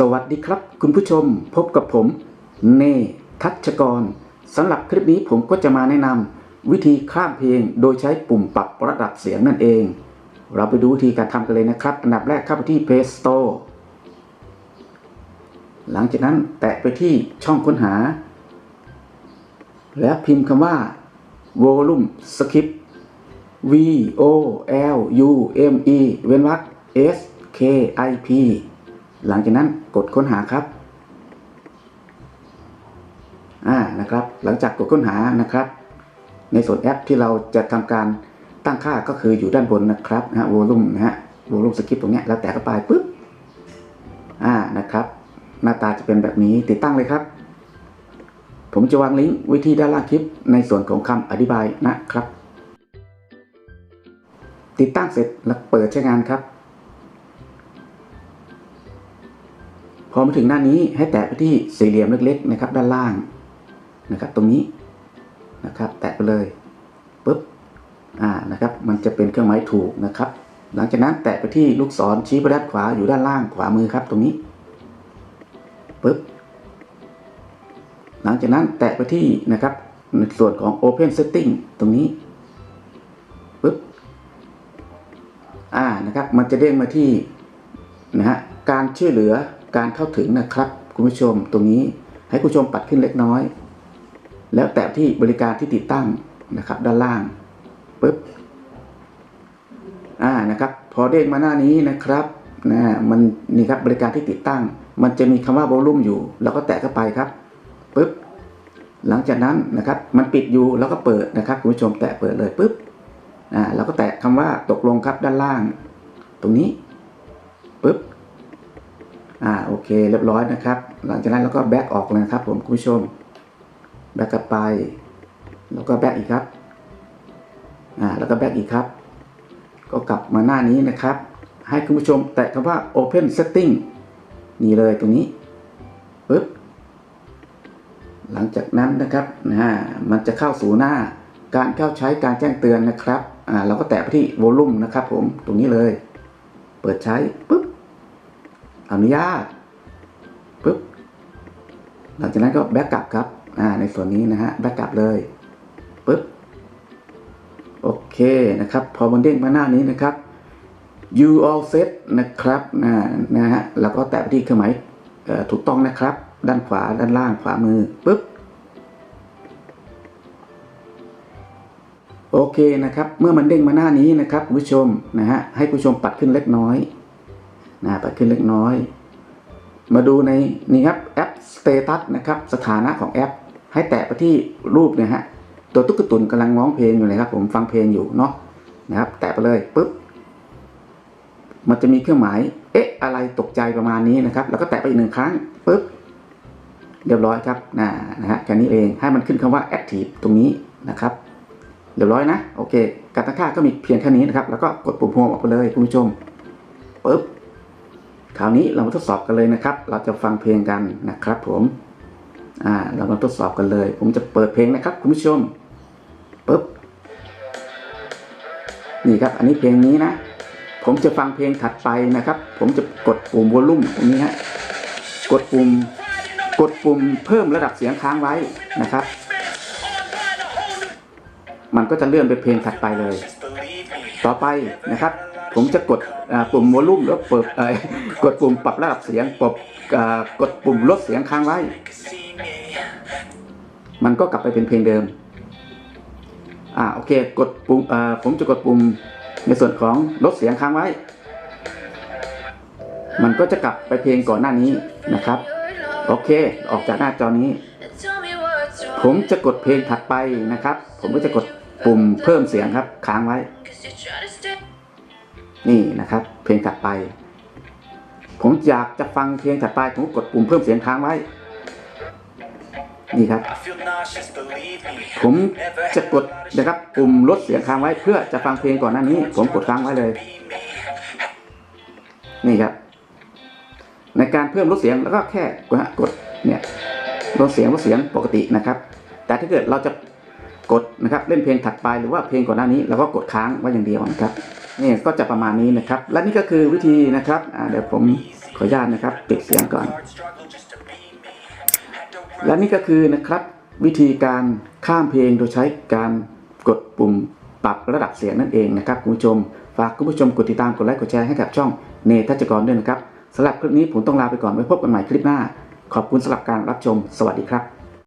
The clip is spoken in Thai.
สวัสดีครับ คุณผู้ชมพบกับผม เนทัชกรสำหรับคลิปนี้ผมก็จะมาแนะนำวิธีข้ามเพลงโดยใช้ปุ่มปรับระดับเสียงนั่นเอง เราไปดูวิธีการทำกันเลยนะครับ อันดับแรกเข้าไปที่ Play Store หลังจากนั้นแตะไปที่ช่องค้นหา แล้วพิมพ์คำว่า Volume Skip V O L U M E เว้นวรรค S K I P หลังจากนั้นกดค้นหาครับอ่านะครับ หลังจากกดค้นหานะครับ ในส่วนแอปที่เราจะทำการตั้งค่าก็คืออยู่ด้านบนนะครับนะฮะ volume นะฮะ volume skip ตรงเนี้ยแล้วแต่เข้าไปปุ๊บอ่านะครับ หน้าตาจะเป็นแบบนี้ติดตั้งเลยครับ ผมจะวางลิงก์ไว้ที่ด้านล่างคลิป ในส่วนของคำอธิบายนะครับ ติดตั้งเสร็จแล้วเปิดใช้งานครับ พอมาถึงหน้านี้ให้แตะไปที่สี่เหลี่ยมเล็กๆนะครับ ด้านล่างนะครับ ตรงนี้นะครับ แตะไปเลยปุ๊บอ่านะครับ มันจะเป็นเครื่องหมายถูกนะครับ หลังจากนั้นแตะไปที่ลูกศรชี้ไปด้านขวาอยู่ด้านล่างขวามือครับ ตรงนี้ปุ๊บหลังจากนั้นแตะไปที่นะครับในส่วนของ Open Setting ตรงนี้ปุ๊บอ่านะครับ มันจะเด้งมาที่นะฮะการช่วยเหลือ การเข้าถึงนะครับคุณผู้ชมตรงนี้ให้คุณผู้ชมปัดขึ้นเล็กน้อย แล้วแตะที่บริการที่ติดตั้งนะครับ ด้านล่างปุ๊บอ่านะครับ พอเด้งมาหน้านี้นะครับนะมันนี่ครับบริการที่ติดตั้ง มันจะมีคำว่า volume อยู่เราก็แตะเข้าไปครับปุ๊บหลังจากนั้นนะครับมันปิดอยู่แล้วก็เปิดนะครับคุณผู้ชมแตะเปิดเลยปุ๊บอ่าเราก็แตะคำว่าตกลงครับด้านล่าง ตรงนี้ปุ๊บ อ่าโอเคเรียบร้อยนะครับ หลังจากนั้นเราก็แบ็กออกเลยนะครับ ผมคุณผู้ชมแบ็กกลับไป แล้วก็แบ็กอีกครับอ่าแล้วก็แบ็กอีกครับ ก็กลับมาหน้านี้นะครับ ให้คุณผู้ชมแตะคำว่า Open Setting นี่เลยตรงนี้ปึ๊บหลังจากนั้นนะครับนะมันจะเข้าสู่หน้าการเข้าใช้การแจ้งเตือนนะครับอ่าเราก็แตะไปที่ Volume นะครับ ผมตรงนี้เลย เปิดใช้ปึ๊บ อนุญาตปึ๊บหลังจากนั้นก็แบ็กกลับครับอ่าในส่วนนี้นะฮะแบ็กกลับเลยปึ๊บโอเคนะครับพอมันเด้งมาหน้านี้นะครับ you all set นะครับนะนะฮะแล้วก็แตะไปที่เครื่องหมายถูกต้องนะครับ ด้านขวาด้านล่างขวามือปึ๊บโอเคนะครับ เมื่อมันเด้งมาหน้านี้นะครับคุณผู้ชมนะฮะให้คุณผู้ชมปัดขึ้นเล็กน้อย นะปัดขึ้นเล็กน้อย มาดูในนี่ครับแอป Status นะครับสถานะของแอป ให้แตะไปที่รูปเนี่ยฮะตัวตุ๊กตุนกำลังร้องเพลงอยู่เลยครับผมฟังเพลงอยู่เนาะนะครับ แตะไปเลยปุ๊บมันจะมีเครื่องหมาย เอ๊ะ อะไรตกใจประมาณนี้นะครับ แล้วก็แตะไปอีกหนึ่งครั้งปุ๊บ เรียบร้อยครับนะนะฮะแค่นี้เอง ให้มันขึ้นคำว่า active ตรงนี้นะครับ เรียบร้อยนะ โอเค การตั้งค่าก็มีเพียงแค่นี้นะครับ แล้วก็กดปุ่มโฮมออกไปเลยคุณผู้ชมปุ๊บ คราวนี้เรามาทดสอบกันเลยนะครับ เราจะฟังเพลงกันนะครับผมอ่าเรามาทดสอบกันเลย ผมจะเปิดเพลงนะครับ คุณผู้ชมปุ๊บนี่ครับ อันนี้เพลงนี้นะ ผมจะฟังเพลงถัดไปนะครับ ผมจะกดปุ่มวอลลุ่มตรงนี้ฮะกดปุ่มกดปุ่มเพิ่มระดับเสียงค้างไว้นะครับ มันก็จะเลื่อนไปเพลงถัดไปเลย ต่อไปนะครับ ผมจะกดปุ่มวอลลุ่มแล้วเปิดเอ่อกดปุ่มปรับระดับเสียงปรับกดปุ่มลดเสียงค้างไว้ มันก็กลับไปเป็นเพลงเดิมอ่าโอเคกดปุ่มผมจะกดปุ่มในส่วนของลดเสียงค้างไว้ มันก็จะกลับไปเพลงก่อนหน้านี้นะครับ โอเคออกจากหน้าจอนี้ ผมจะกดเพลงถัดไปนะครับ ผมก็จะกดปุ่มเพิ่มเสียงครับค้างไว้ นี่นะครับ เพลงถัดไป ผมอยากจะฟังเพลงถัดไปผมกดปุ่มเพิ่มเสียงค้างไว้ นี่ครับ ผมจะกดนะครับปุ่มลดเสียงค้างไว้ เพื่อจะฟังเพลงก่อนหน้านี้ ผมกดค้างไว้เลย นี่ครับ ในการเพิ่มลดเสียงแล้วก็แค่กดฮะกดเนี่ยลดเสียงลดเสียงปกตินะครับ แต่ถ้าเกิดเราจะกดนะครับเล่นเพลงถัดไปหรือว่าเพลงก่อนหน้านี้เราก็กดค้างไว้อย่างเดียวนะครับ นี่ก็จะประมาณนี้นะครับ และนี่ก็คือวิธีนะครับเดี๋ยวผมขออนุญาตนะครับปิดเสียงก่อน และนี่ก็คือนะครับวิธีการข้ามเพลงโดยใช้การกดปุ่มปรับระดับเสียงนั่นเองนะครับคุณผู้ชมฝากคุณผู้ชมกดติดตามกดไลค์กดแชร์ให้กับช่องเนทัชกรด้วยนะครับสำหรับคลิปนี้ผมต้องลาไปก่อนไว้พบกันใหม่คลิปหน้า ขอบคุณสำหรับการรับชม สวัสดีครับ